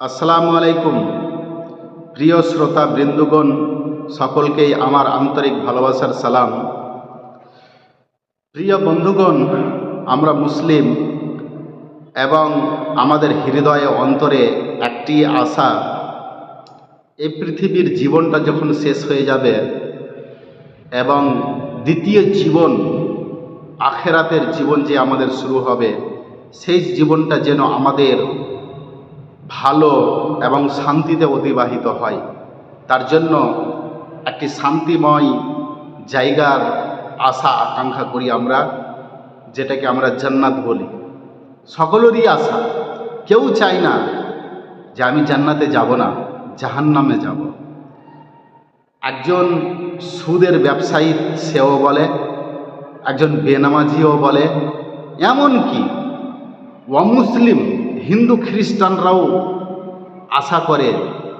আসসালামু আলাইকুম। প্রিয় শ্রোতা বৃন্দুগণ, সকলকেই আমার আন্তরিক ভালোবাসার সালাম। প্রিয় বন্ধুগণ, আমরা মুসলিম এবং আমাদের হৃদয়ে অন্তরে একটি আশা এই পৃথিবীর জীবনটা যখন শেষ হয়ে যাবে এবং দ্বিতীয় জীবন, আখেরাতের জীবন যে আমাদের শুরু হবে, সেই জীবনটা যেন আমাদের ভালো এবং শান্তিতে অতিবাহিত হয়। তার জন্য একটি শান্তিময় জায়গার আশা, আকাঙ্ক্ষা করি আমরা, যেটাকে আমরা জান্নাত বলি। সকলেরই আশা, কেউ চায় না যে আমি জান্নাতে যাব না, জাহান্নামে যাব। একজন সুদের ব্যবসায়ী সেও বলে, একজন বেনামাজিও বলে, এমনকি অমুসলিম হিন্দু খ্রিস্টানরাও আশা করে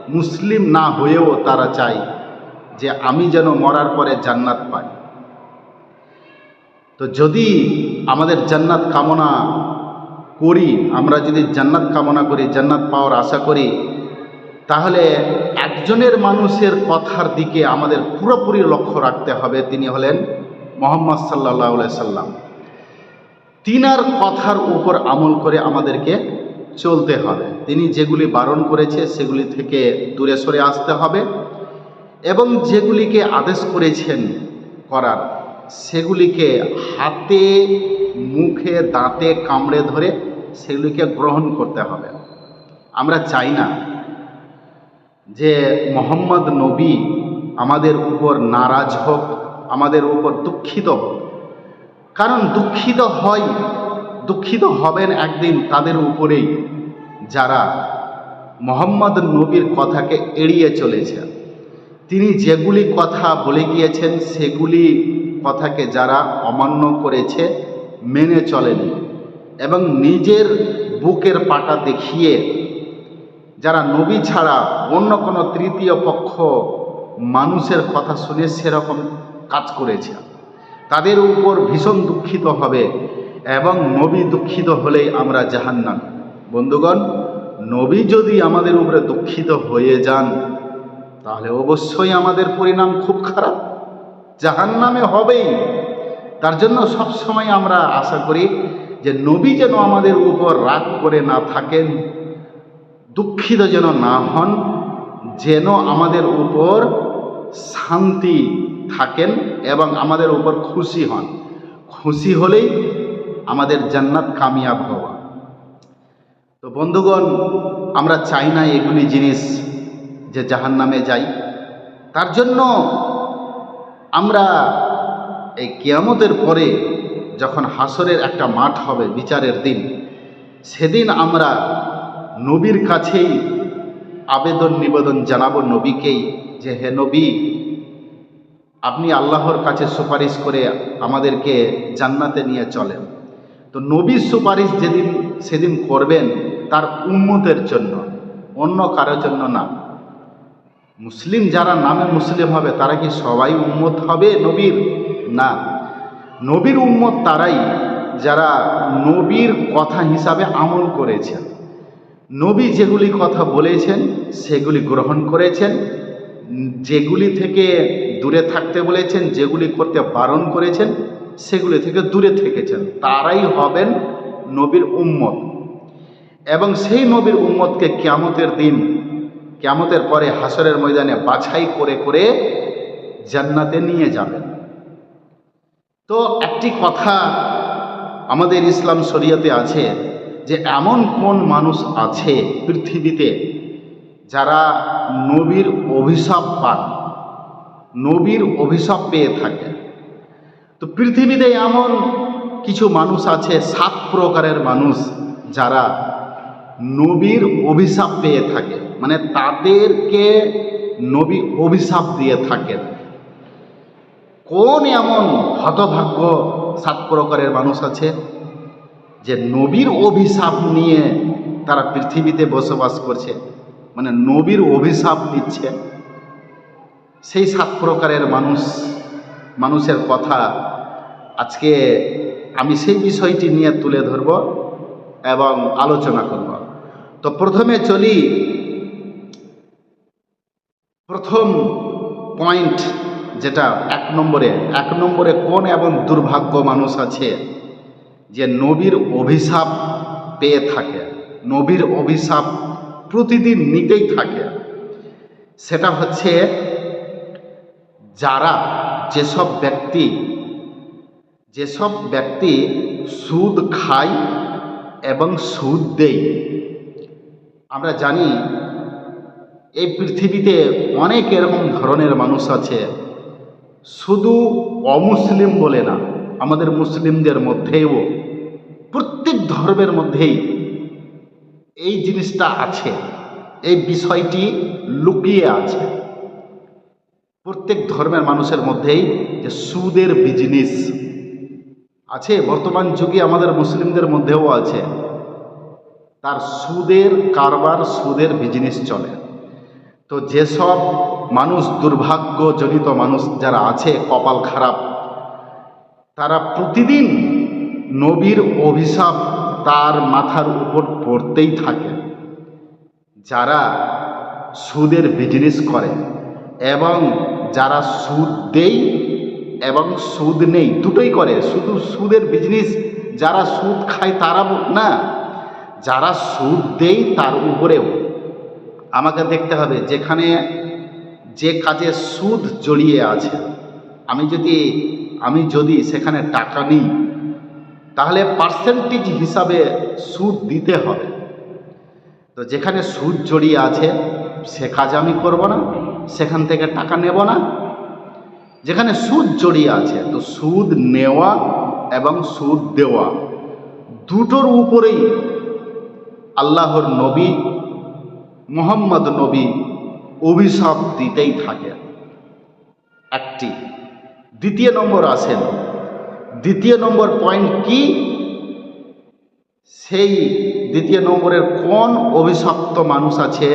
মুসলিম না হয়েও তারা চায় যে আমি যেন মরার পরে জান্নাত পাই। তো যদি আমাদের জান্নাত কামনা করি, আমরা যদি জান্নাত কামনা করি, জান্নাত পাওয়ার আশা করি, তাহলে একজনের মানুষের কথার দিকে আমাদের পুরোপুরি লক্ষ্য রাখতে হবে। তিনি হলেন মোহাম্মদ সাল্লাহ সাল্লাম। তিনার কথার উপর আমল করে আমাদেরকে চলতে হবে। তিনি যেগুলি বারণ করেছে, সেগুলি থেকে দূরে সরে আসতে হবে এবং যেগুলিকে আদেশ করেছেন করার, সেগুলিকে হাতে, মুখে, দাঁতে কামড়ে ধরে সেগুলিকে গ্রহণ করতে হবে। আমরা চাই না যে মোহাম্মদ নবী আমাদের উপর নারাজ হোক, আমাদের উপর দুঃখিত হোক। কারণ দুঃখিত হয়, দুঃখিত হবেন একদিন তাদের উপরেই। যারা মোহাম্মদ নবীর কথাকে এড়িয়ে চলেছে তিনি যেগুলি কথা বলে গিয়েছেন, সেগুলি কথাকে যারা অমান্য করেছে, মেনে চলেনি এবং নিজের বুকের পাটা দেখিয়ে যারা নবী ছাড়া অন্য কোনো তৃতীয় পক্ষ মানুষের কথা শুনে সেরকম কাজ করেছে। তাদের উপর ভীষণ দুঃখিত হবে এবং নবী দুঃখিত হলেই আমরা জাহান্নাম। বন্ধুগণ, নবী যদি আমাদের উপরে দুঃখিত হয়ে যান, তাহলে অবশ্যই আমাদের পরিণাম খুব খারাপ। জাহান নামে হবেই। তার জন্য সব সময় আমরা আশা করি যে নবী যেন আমাদের উপর রাগ করে না থাকেন, দুঃখিত যেন না হন, যেন আমাদের উপর শান্তি থাকেন এবং আমাদের উপর খুশি হন। খুশি হলেই আমাদের জান্নাত কামিয়াব হওয়া। তো বন্ধুগণ, আমরা চাই না এগুলি জিনিস যে জাহান নামে যাই। তার জন্য আমরা এই কেয়ামতের পরে যখন হাসরের একটা মাঠ হবে বিচারের দিন, সেদিন আমরা নবীর কাছেই আবেদন নিবেদন জানাব নবীকেই যে, হে নবী, আপনি আল্লাহর কাছে সুপারিশ করে আমাদেরকে জান্নাতে নিয়ে চলেন। তো নবীর সুপারিশ যেদিন, সেদিন করবেন তার উন্মতের জন্য, অন্য কারোর জন্য না। মুসলিম যারা নামে মুসলিম হবে, তারা কি সবাই উন্মত হবে নবীর? না। নবীর উন্মত তারাই যারা নবীর কথা হিসাবে আমল করেছেন। নবী যেগুলি কথা বলেছেন, সেগুলি গ্রহণ করেছেন, যেগুলি থেকে দূরে থাকতে বলেছেন, যেগুলি করতে বারণ করেছেন, সেগুলি থেকে দূরে থেকেছেন। তারাই হবেন নবীর উম্মত। এবং সেই নবীর উম্মতকে ক্যামতের দিন, ক্যামতের পরে হাসরের ময়দানে বাছাই করে করে জান্নাতে নিয়ে যাবেন। তো একটি কথা আমাদের ইসলাম শরিয়াতে আছে যে, এমন কোন মানুষ আছে পৃথিবীতে যারা নবীর অভিশাপ পান, নবীর অভিশাপ পেয়ে থাকে? তো পৃথিবীতে এমন কিছু মানুষ আছে, সাত প্রকারের মানুষ যারা নবীর অভিশাপ পেয়ে থাকে। মানে তাদেরকে নবী অভিশাপ দিয়ে থাকেন। কোন এমন হতভাগ্য সাত প্রকারের মানুষ আছে যে নবীর অভিশাপ নিয়ে তারা পৃথিবীতে বসবাস করছে? মানে নবীর অভিশাপ দিচ্ছে সেই সাত প্রকারের মানুষ, মানুষের কথা আজকে আমি সেই বিষয়টি নিয়ে তুলে ধরব এবং আলোচনা করব। তো প্রথমে চলি প্রথম পয়েন্ট যেটা এক নম্বরে এক নম্বরে কোন এবং দুর্ভাগ্য মানুষ আছে যে নবীর অভিশাপ পেয়ে থাকে, নবীর অভিশাপ প্রতিদিন নিতেই থাকে। সেটা হচ্ছে যারা যেসব ব্যক্তি যেসব ব্যক্তি সুদ খায় এবং সুদ দেয় আমরা জানি এই পৃথিবীতে অনেক এরকম ধরনের মানুষ আছে। শুধু অমুসলিম বলে না, আমাদের মুসলিমদের মধ্যেও প্রত্যেক ধর্মের মধ্যেই এই জিনিসটা আছে। এই বিষয়টি লুকিয়ে আছে। প্রত্যেক ধর্মের মানুষের মধ্যেই যে সুদের বিজনেস আছে, বর্তমান যুগে আমাদের মুসলিমদের মধ্যেও আছে। তার সুদের কারবার, সুদের বিজনেস চলে। তো যেসব মানুষ দুর্ভাগ্যজনিত মানুষ যারা আছে, কপাল খারাপ, তারা প্রতিদিন নবীর অভিশাপ তার মাথার উপর পড়তেই থাকে। যারা সুদের বিজনেস করে এবং যারা সুদ দেয় এবং সুদ নেই, দুটোই করে। শুধু সুদের বিজনেস যারা সুদ খায় তারা না যারা সুদ দেয় তার উপরেও। আমাকে দেখতে হবে, যেখানে যে কাজে সুদ জড়িয়ে আছে। আমি যদি আমি যদি সেখানে টাকা নিই, তাহলে পার্সেন্টেজ হিসাবে সুদ দিতে হবে। তো যেখানে সুদ জড়িয়ে আছে, সে কাজ আমি করব না, সেখান থেকে টাকা নেব না। যেখানে সুদ জড়িয়ে আছে, তো সুদ নেওয়া এবং সুদ দেওয়া, দুটোর উপরেই আল্লাহর নবী, মোহাম্মদ নবী অভিশাপ দিতেই থাকে। একটি। দ্বিতীয় নম্বর আসেন দ্বিতীয় নম্বর পয়েন্ট কি? সেই দ্বিতীয় নম্বরের কোন অভিশপ্ত মানুষ আছে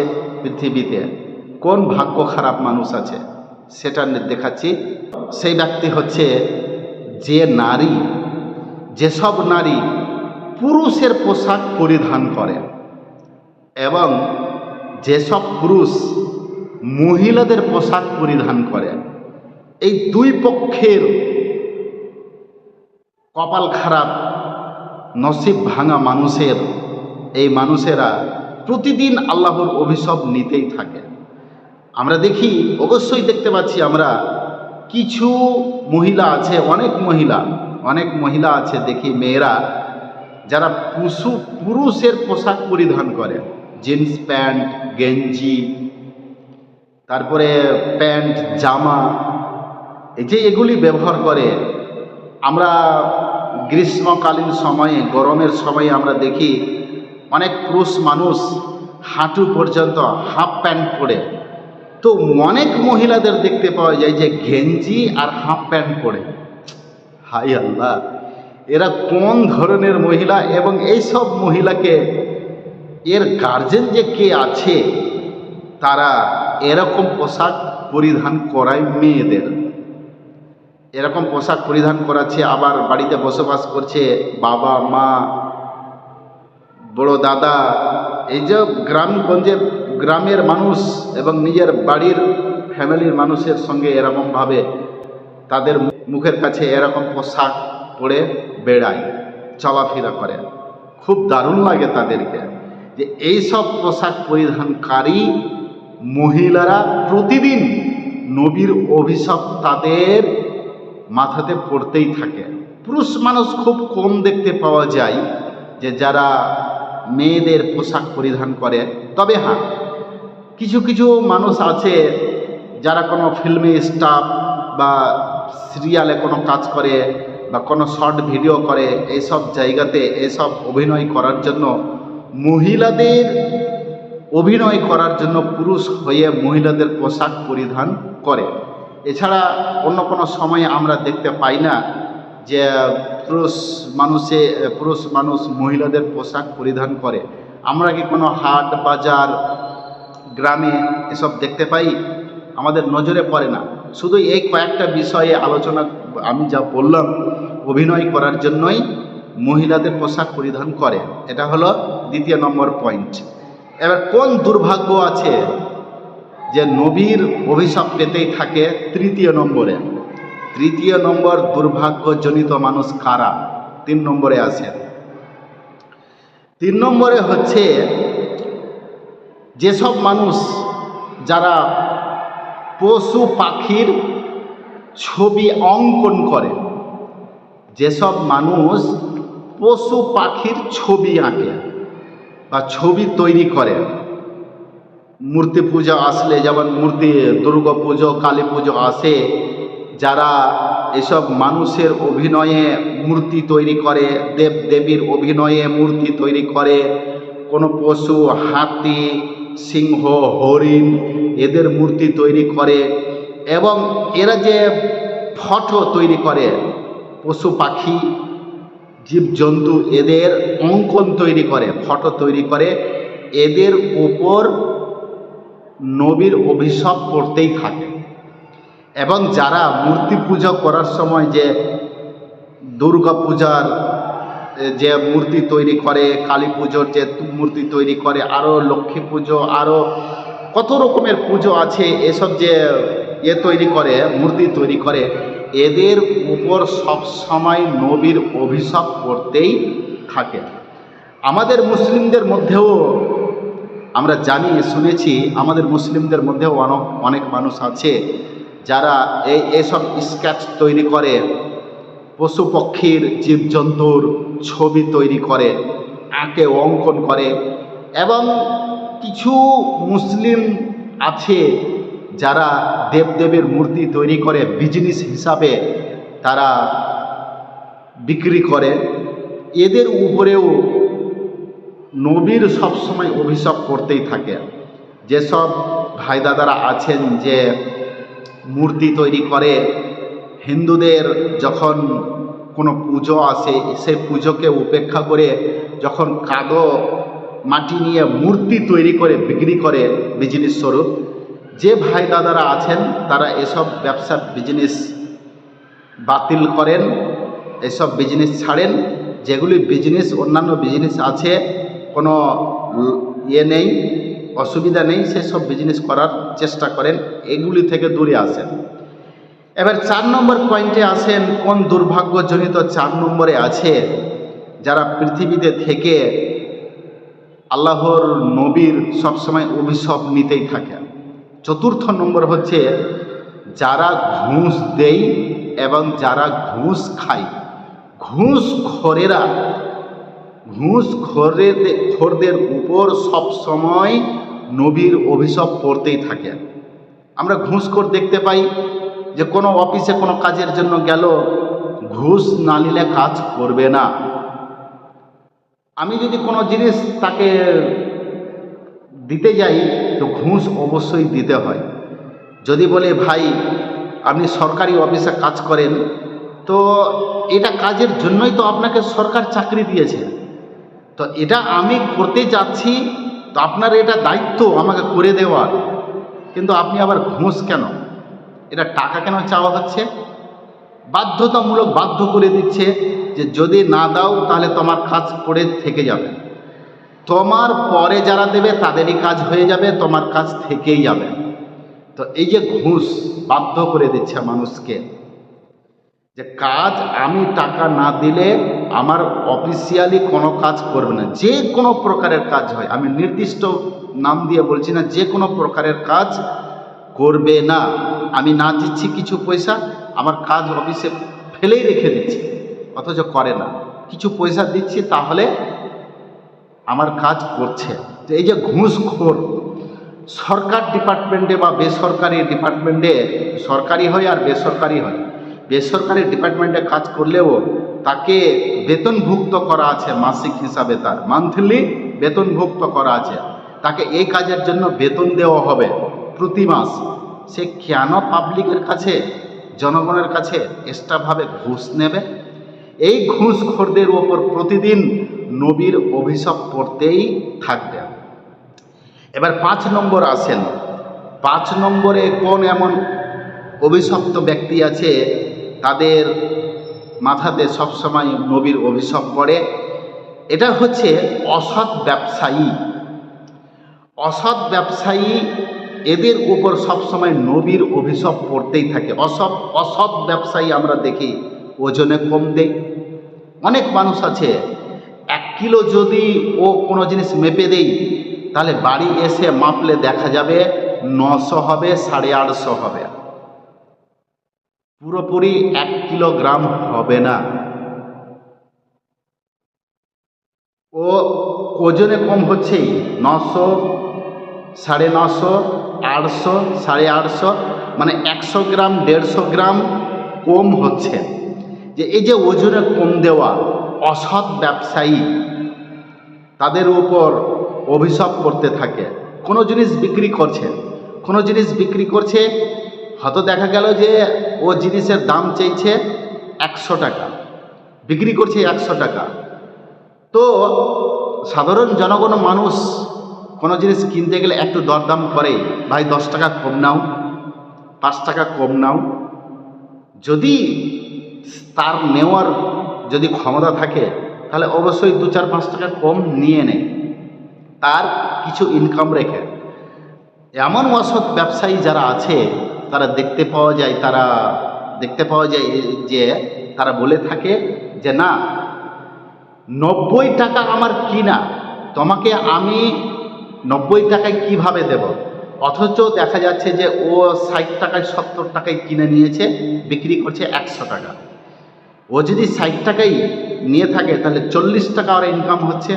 পৃথিবীতে? কোন ভাগ্য খারাপ মানুষ আছে? সেটা দেখাচ্ছি। সেই ব্যক্তি হচ্ছে যে নারী, যেসব নারী পুরুষের পোশাক পরিধান করে। এবং যেসব পুরুষ মহিলাদের পোশাক পরিধান করে, এই দুই পক্ষের কপাল খারাপ, নসিব ভাঙা মানুষের, এই মানুষেরা প্রতিদিন আল্লাহর অভিশাপ নিতেই থাকে। আমরা দেখি, অবশ্যই দেখতে পাচ্ছি আমরা, কিছু মহিলা আছে, অনেক মহিলা অনেক মহিলা আছে দেখি মেয়েরা, যারা পুষু পুরুষের পোশাক পরিধান করে। জিন্স প্যান্ট, গেঞ্জি, তারপরে প্যান্ট, জামা, এই যে এগুলি ব্যবহার করে আমরা গ্রীষ্মকালীন সময়ে, গরমের সময়ে আমরা দেখি অনেক পুরুষ মানুষ হাঁটু পর্যন্ত হাফ প্যান্ট পরে। তো অনেক মহিলাদের দেখতে পাওয়া যায় যে গেঞ্জি আর হাফ প্যান্ট পরে। হাই আল্লাহ, এরা কোন ধরনের মহিলা এবং এই সব মহিলাকে এর গার্জেন যে কে আছে, তারা এরকম পোশাক পরিধান করায় মেয়েদের। এরকম পোশাক পরিধান করাচ্ছে, আবার বাড়িতে বসবাস করছে বাবা, মা, বড় দাদা, এই যে গ্রামগঞ্জের, গ্রামের মানুষ এবং নিজের বাড়ির ফ্যামিলির মানুষের সঙ্গে এরকমভাবে তাদের মুখের কাছে এরকম পোশাক পরে বেড়ায়, চলাফেরা করে। খুব দারুণ লাগে তাদেরকে। যে এই সব পোশাক পরিধানকারী মহিলারা প্রতিদিন নবীর অভিশাপ তাদের মাথাতে পড়তেই থাকে। পুরুষ মানুষ খুব কম দেখতে পাওয়া যায় যে যারা মেয়েদের পোশাক পরিধান করে। তবে হ্যাঁ কিছু কিছু মানুষ আছে যারা কোনো ফিল্মে স্টাফ বা সিরিয়ালে কোনো কাজ করে বা কোনো শর্ট ভিডিও করে, এইসব জায়গাতে এসব অভিনয় করার জন্য মহিলাদের অভিনয় করার জন্য পুরুষ হয়ে মহিলাদের পোশাক পরিধান করে। এছাড়া অন্য কোনো সময়ে আমরা দেখতে পাই না যে পুরুষ মানুষে, পুরুষ মানুষ মহিলাদের পোশাক পরিধান করে। আমরা কি কোনো হাট, বাজার, গ্রামে এসব দেখতে পাই? আমাদের নজরে পড়ে না। শুধু এই কয়েকটা বিষয়ে আলোচনা আমি যা বললাম, অভিনয় করার জন্যই মহিলাদের পোশাক পরিধান করে। এটা হলো দ্বিতীয় নম্বর পয়েন্ট এবার কোন দুর্ভাগ্য আছে যে নবীর অভিশাপ পেতেই থাকে তৃতীয় নম্বরে? তৃতীয় নম্বর দুর্ভাগ্যজনিত মানুষ কারা? তিন নম্বরে আছে। তিন নম্বরে হচ্ছে যেসব মানুষ যারা পশু পাখির ছবি অঙ্কন করে, যেসব মানুষ পশু পাখির ছবি আঁকে বা ছবি তৈরি করে। মূর্তি পূজা আসলে যেমন মূর্তি, দুর্গা পুজো, কালী পুজো আসে, যারা এসব মানুষের অভিনয়ে মূর্তি তৈরি করে, দেব দেবীর অভিনয়ে মূর্তি তৈরি করে, কোনো পশু, হাতি, সিংহ, হরিণ এদের মূর্তি তৈরি করে এবং এরা যে ফটো তৈরি করে, পশু পাখি জীবজন্তু এদের অঙ্কন তৈরি করে, ফটো তৈরি করে, এদের উপর নবীর অভিশাপ করতেই থাকে। এবং যারা মূর্তি পূজা করার সময় যে দুর্গা পূজার যে মূর্তি তৈরি করে, কালী পুজোর যে মূর্তি তৈরি করে আরও লক্ষ্মী পুজো আরও কত রকমের পুজো আছে, এসব যে এ তৈরি করে, মূর্তি তৈরি করে এদের উপর সব সময় নবীর অভিশাপ করতেই থাকে। আমাদের মুসলিমদের মধ্যেও আমরা জানি, শুনেছি, আমাদের মুসলিমদের মধ্যেও অনেক অনেক মানুষ আছে যারা এই এসব স্কেচ তৈরি করে, পশু পক্ষীর, জীবজন্তুর ছবি তৈরি করে, আঁকে, অঙ্কন করে এবং কিছু মুসলিম আছে যারা দেবদেবীর মূর্তি তৈরি করে বিজনেস হিসাবে তারা বিক্রি করে, এদের উপরেও নবীর সবসময় অভিশাপ করতেই থাকে। যেসব ভাই দাদারা আছেন যে মূর্তি তৈরি করে, হিন্দুদের যখন কোনো পুজো আসে, সেই পুজোকে উপেক্ষা করে যখন কাদো, মাটি নিয়ে মূর্তি তৈরি করে বিক্রি করে বিজনেস স্বরূপ যে ভাই দাদারা আছেন, তারা এসব ব্যবসা বিজনেস বাতিল করেন, এসব বিজনেস ছাড়েন। যেগুলি বিজনেস অন্যান্য বিজনেস আছে, কোনো ইয়ে নেই, অসুবিধা নেই, সেসব বিজনেস করার চেষ্টা করেন, এগুলি থেকে দূরে আসেন এবার চার নম্বর পয়েন্টে আসেন কোন দুর্ভাগ্যজনিত চার নম্বরে আছে, যারা পৃথিবীতে থেকে আল্লাহর নবীর সবসময় অভিশাপ নিতেই থাকে। চতুর্থ নম্বর হচ্ছে, যারা ঘুষ দেই এবং যারা ঘুষ খায়। ঘুষ খোরেরা, ঘুষ খোরের খোরদের উপর সব সময় নবীর অভিশাপ পড়তেই থাকে। আমরা ঘুষখোর দেখতে পাই যে কোনো অফিসে কোনো কাজের জন্য গেল, ঘুষ না নিলে কাজ করবে না। আমি যদি কোনো জিনিস তাকে দিতে যাই, তো ঘুষ অবশ্যই দিতে হয়। যদি বলে, ভাই, আপনি সরকারি অফিসে কাজ করেন, তো এটা কাজের জন্যই তো আপনাকে সরকার চাকরি দিয়েছে। তো এটা আমি করতে যাচ্ছি, তো আপনার এটা দায়িত্ব আমাকে করে দেওয়ার। কিন্তু আপনি আবার ঘুষ কেন? এটা টাকা কেন চাওয়া হচ্ছে? বাধ্যতামূলক বাধ্য করে দিচ্ছে যে যদি না দাও, তাহলে তোমার কাজ পড়ে থেকে যাবে। তোমার পরে যারা দেবে তাদেরই কাজ হয়ে যাবে, তোমার কাজ থেকেই যাবে। তো এই যে ঘুষ বাধ্য করে দিচ্ছে মানুষকে, যে কাজ আমি টাকা না দিলে আমার অফিসিয়ালি কোনো কাজ করবে না। যে কোনো প্রকারের কাজ হয়, আমি নির্দিষ্ট নাম দিয়ে বলছি না, যে কোনো প্রকারের কাজ করবে না। আমি না দিচ্ছি কিছু পয়সা, আমার কাজ অফিসে ফেলেই রেখে দিচ্ছি, অথচ করে না। কিছু পয়সা দিচ্ছি তাহলে আমার কাজ করছে। তো এই যে ঘুষখোর, সরকার ডিপার্টমেন্টে বা বেসরকারি ডিপার্টমেন্টে সরকারি হয় আর বেসরকারি হয়। বেসরকারি ডিপার্টমেন্টে কাজ করলেও তাকে বেতনভুক্ত করা আছে, মাসিক হিসাবে তার। মান্থলি বেতনভুক্ত করা আছে। তাকে এই কাজের জন্য বেতন দেওয়া হবে প্রতি মাস। সে কেন পাবলিকের কাছে, জনগণের কাছে এক্সট্রাভাবে ঘুষ নেবে? এই ঘুষখোরদের ওপর প্রতিদিন নবীর অভিশাপ পড়তেই থাকবে। এবার পাঁচ নম্বর আসেন। পাঁচ নম্বরে কোন এমন অভিশপ্ত ব্যক্তি আছে, তাদের মাথাতে সবসময় নবীর অভিশাপ পড়ে? এটা হচ্ছে অসৎ ব্যবসায়ী। অসৎ ব্যবসায়ী এদের উপর সবসময় নবীর অভিশাপ পড়তেই থাকে। অসৎ অসৎ ব্যবসায়ী আমরা দেখি, ওজনে কম দেয়। অনেক মানুষ আছে এক কিলো যদি ও কোনো জিনিস মেপে দেই, তাহলে বাড়ি এসে মাপলে দেখা যাবে নশো হবে, সাড়ে আটশো হবে। পুরোপুরি এক কিলোগ্রাম হবে না। ও ওজনে কম হচ্ছেই নশো, সাড়ে নশো, আটশো, সাড়ে আটশো মানে একশো গ্রাম, দেড়শো গ্রাম কম হচ্ছে। যে এই যে ওজনে কম দেওয়া অসৎ ব্যবসায়ী তাদের উপর অভিশাপ করতে থাকে। কোনো জিনিস বিক্রি করছে, কোনো জিনিস বিক্রি করছে, হয়তো দেখা গেল যে ও জিনিসের দাম চেয়েছে একশো টাকা, বিক্রি করছে একশো টাকা। তো সাধারণ জনগণ মানুষ কোনো জিনিস কিনতে গেলে একটু দরদাম করে, ভাই দশ টাকা কম নাও, পাঁচ টাকা কম নাও। যদি তার নেওয়ার যদি ক্ষমতা থাকে, তাহলে অবশ্যই দু চার পাঁচ টাকা কম নিয়ে নেয় তার কিছু ইনকাম রেখে। এমন অসৎ ব্যবসায়ী যারা আছে, তারা দেখতে পাওয়া যায়, তারা দেখতে পাওয়া যায় যে, তারা বলে থাকে যে, না, নব্বই টাকা আমার কিনা, তোমাকে আমি নব্বই টাকায় কীভাবে দেব? অথচ দেখা যাচ্ছে যে, ও ষাট টাকায় সত্তর টাকায় কিনে নিয়েছে, বিক্রি করছে একশো টাকা। ও যদি ষাট টাকাই নিয়ে থাকে, তাহলে চল্লিশ টাকা ওর ইনকাম হচ্ছে।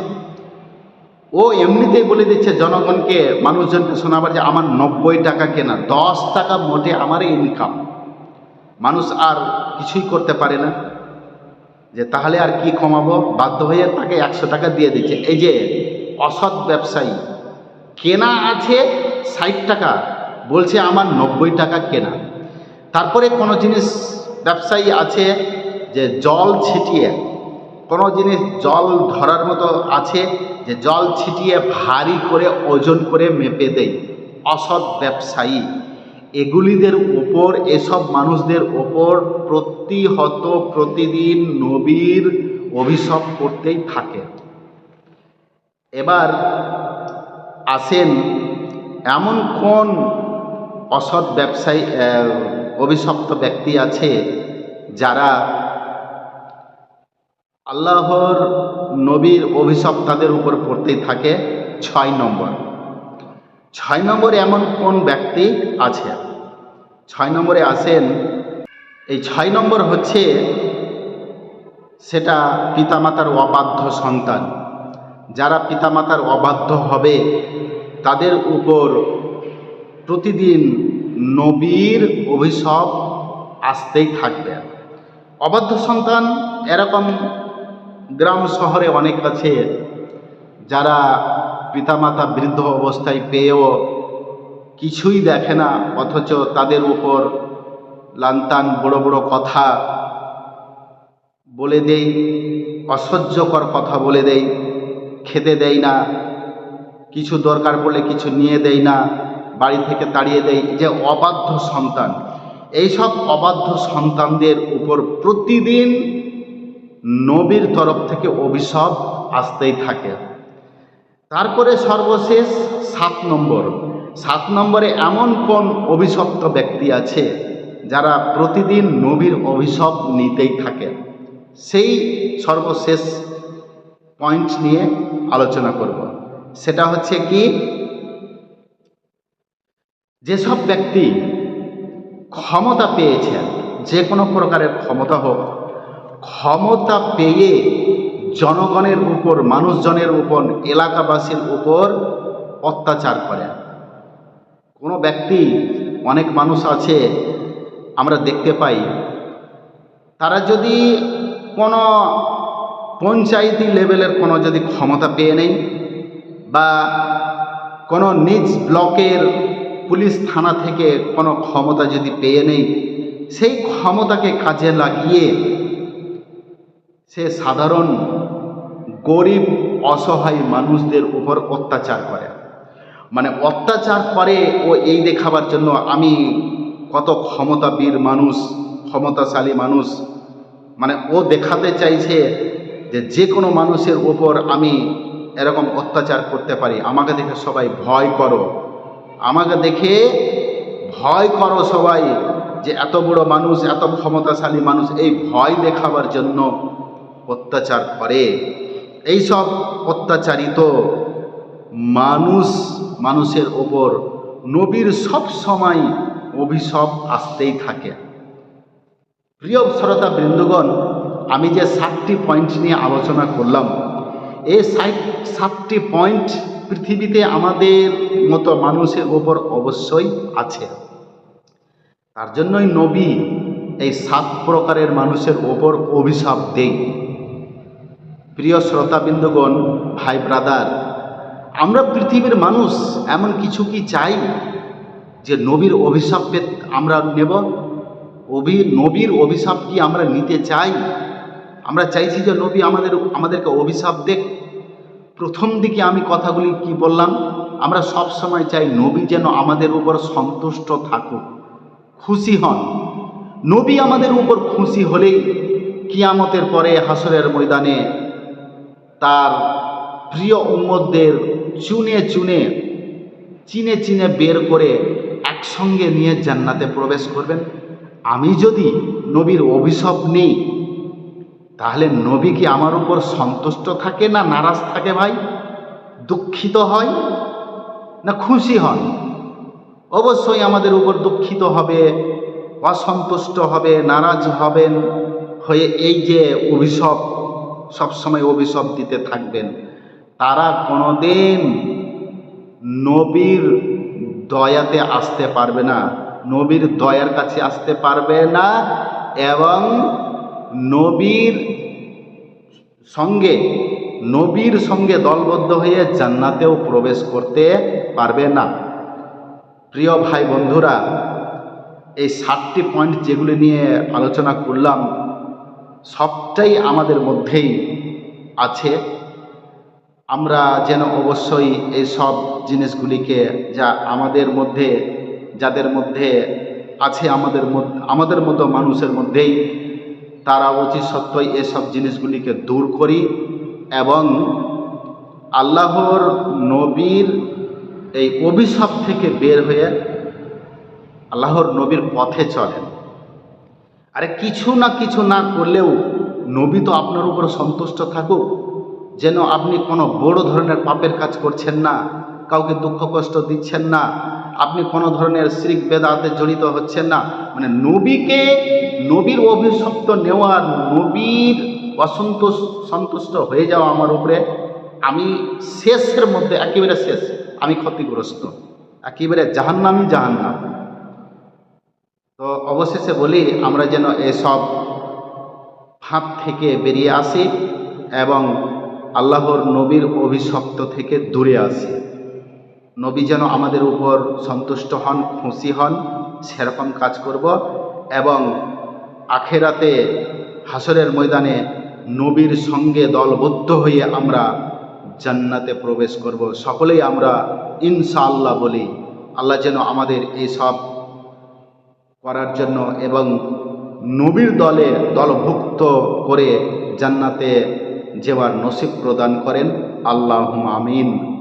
ও এমনিতেই বলে দিচ্ছে, জনগণকে, মানুষজনকে শোনাবার যে আমার নব্বই টাকা কেনা, দশ টাকা মোটে আমার ইনকাম মানুষ আর কিছুই করতে পারে না। যে তাহলে আর কি কমাবো? বাধ্য হয়ে তাকে একশো টাকা দিয়ে দিচ্ছে। এই যে অসৎ ব্যবসায়ী, কেনা আছে ষাট টাকা, বলছে আমার নব্বই টাকা কেনা। তারপরে কোনো জিনিস ব্যবসায়ী আছে যে জল ছিটিয়ে, কোনো জিনিস জল ধরার মতো আছে যে জল ছিটিয়ে ভারী করে ওজন করে মেপে দেয়। অসৎ ব্যবসায়ী। এগুলিদের উপর এসব মানুষদের ওপর প্রতিহত প্রতিদিন নবীর অভিশাপ করতেই থাকে। এবার আসেন এমন কোন অসৎ ব্যবসায়ী অভিশপ্ত ব্যক্তি আছে যারা আল্লাহর নবীর অভিশাপ তাদের উপর পড়তেই থাকে ছয় নম্বর। ছয় নম্বরে এমন কোন ব্যক্তি আছে? ছয় নম্বরে আসেন এই ছয় নম্বর হচ্ছে সেটা পিতামাতার অবাধ্য সন্তান। যারা পিতামাতার অবাধ্য হবে, তাদের উপর প্রতিদিন নবীর অভিশাপ আসতেই থাকবে। অবাধ্য সন্তান এরকম গ্রাম শহরে অনেক আছে যারা পিতামাতা বৃদ্ধ অবস্থায় পেয়েও কিছুই দেখে না, অথচ তাদের উপর লান্তান বড় বড় কথা বলে দেই অসহ্যকর কথা বলে দেই খেতে দেয় না, কিছু দরকার পড়লে কিছু নিয়ে দেয় না, বাড়ি থেকে তাড়িয়ে দেয় যে অবাধ্য সন্তান। এইসব অবাধ্য সন্তানদের উপর প্রতিদিন নবীর তরফ থেকে অভিশাপ আসতেই থাকে। তারপরে সর্বশেষ সাত নম্বর। সাত নম্বরে এমন কোন অভিশপ্ত ব্যক্তি আছে যারা প্রতিদিন নবীর অভিশাপ নিতেই থাকে? সেই সর্বশেষ পয়েন্ট নিয়ে আলোচনা করব। সেটা হচ্ছে কি? যেসব ব্যক্তি ক্ষমতা পেয়েছেন, যে কোনো প্রকারের ক্ষমতা হোক ক্ষমতা পেয়ে জনগণের উপর, মানুষজনের উপর, এলাকাবাসীর উপর অত্যাচার করেন কোনো ব্যক্তি, অনেক মানুষ আছে, আমরা দেখতে পাই। তারা যদি কোনো পঞ্চায়েতি লেভেলের কোনো যদি ক্ষমতা পেয়ে নেই বা কোনো নিজ ব্লকের পুলিশ থানা থেকে কোনো ক্ষমতা যদি পেয়ে নেই সেই ক্ষমতাকে কাজে লাগিয়ে সে সাধারণ গরিব, অসহায় মানুষদের উপর অত্যাচার করে। মানে অত্যাচার করে ও এই দেখাবার জন্য আমি কত ক্ষমতাবীর মানুষ, ক্ষমতাশালী মানুষ মানে ও দেখাতে চাইছে যে যে কোনো মানুষের উপর আমি এরকম অত্যাচার করতে পারি। আমাকে দেখে সবাই ভয় করো। আমাকে দেখে ভয় করো সবাই যে এত বড় মানুষ, এত ক্ষমতাশালী মানুষ, এই ভয় দেখাবার জন্য অত্যাচার করে। এই সব অত্যাচারিত মানুষ, মানুষের ওপর নবীর সব সময় অভিশাপ আসতেই থাকে। প্রিয় শ্রোতা বৃন্দগণ, আমি যে সাতটি পয়েন্ট নিয়ে আলোচনা করলাম, এই সাত, সাতটি পয়েন্ট পৃথিবীতে আমাদের মতো মানুষের ওপর অবশ্যই আছে। তার জন্যই নবী এই সাত প্রকারের মানুষের ওপর অভিশাপ দেই প্রিয় শ্রোতাবৃন্দগণ, ভাই ব্রাদার, আমরা পৃথিবীর মানুষ এমন কিছু কি চাই যে নবীর অভিশাপ আমরা নেব? অভি, নবীর অভিশাপ কি আমরা নিতে চাই? আমরা চাইছি যে নবী আমাদের, আমাদেরকে অভিশাপ দেখ। প্রথম দিকে আমি কথাগুলি কি বললাম? আমরা সব সময় চাই নবী যেন আমাদের উপর সন্তুষ্ট থাকুক, খুশি হন। নবী আমাদের উপর খুশি হলেই কিয়ামতের পরে হাসরের ময়দানে তার প্রিয় উম্মতদের চুনে চুনে, চিনে চিনে বের করে একসঙ্গে নিয়ে জান্নাতে প্রবেশ করবেন। আমি যদি নবীর অভিশাপ নেই, তাহলে নবী কি আমার উপর সন্তুষ্ট থাকে না নারাজ থাকে ভাই? দুঃখিত হয় না খুশি হন? অবশ্যই আমাদের উপর দুঃখিত হবে, অসন্তুষ্ট হবে, নারাজ হবেন হয়ে এই যে অভিশাপ সবসময় অভিশাপ দিতে থাকবেন। তারা কোনোদিন নবীর দয়াতে আসতে পারবে না, নবীর দয়ার কাছে আসতে পারবে না এবং নবীর সঙ্গে নবীর সঙ্গে দলবদ্ধ হয়ে জান্নাতেও প্রবেশ করতে পারবে না। প্রিয় ভাই বন্ধুরা, এই সাতটি পয়েন্ট যেগুলি নিয়ে আলোচনা করলাম সবটাই আমাদের মধ্যেই আছে। আমরা যেন অবশ্যই এই সব জিনিসগুলিকে যা আমাদের মধ্যে, যাদের মধ্যে আছে আমাদের আমাদের মতো মানুষের মধ্যেই, তারা অতি সত্যই এসব জিনিসগুলিকে দূর করি এবং আল্লাহর নবীর এই অভিশাপ থেকে বের হয়ে আল্লাহর নবীর পথে চলেন। আরে কিছু না কিছু না করলেও নবী তো আপনার উপর সন্তুষ্ট থাকুক। যেন আপনি কোনো বড় ধরনের পাপের কাজ করছেন না, কাউকে দুঃখ কষ্ট দিচ্ছেন না, আপনি কোনো ধরনের শ্রিক বেদাতে জড়িত হচ্ছেন না। মানে নবীকে, নবীর অভিশপ্ত নেওয়া নবীর অসন্তোষ, সন্তুষ্ট হয়ে যাওয়া আমার উপরে আমি শেষের মধ্যে একেবারে শেষ, আমি ক্ষতিগ্রস্ত। একেবারে জাহান্নামি জাহান্নাম। তো অবশেষে বলি, আমরা যেন এসব ফাঁদ থেকে বেরিয়ে আসি এবং আল্লাহর নবীর অভিশপ্ত থেকে দূরে আসি। নবী যেন আমাদের উপর সন্তুষ্ট হন, খুশি হন, সেরকম কাজ করব এবং আখেরাতে হাসরের ময়দানে নবীর সঙ্গে দলবদ্ধ হয়ে আমরা জান্নাতে প্রবেশ করব। সকলেই আমরা ইনশাআল্লাহ বলি, আল্লাহ যেন আমাদের এই সব করার জন্য এবং নবীর দলে দলভুক্ত করে জান্নাতে যেবার নসিব প্রদান করেন। আল্লাহ আমিন।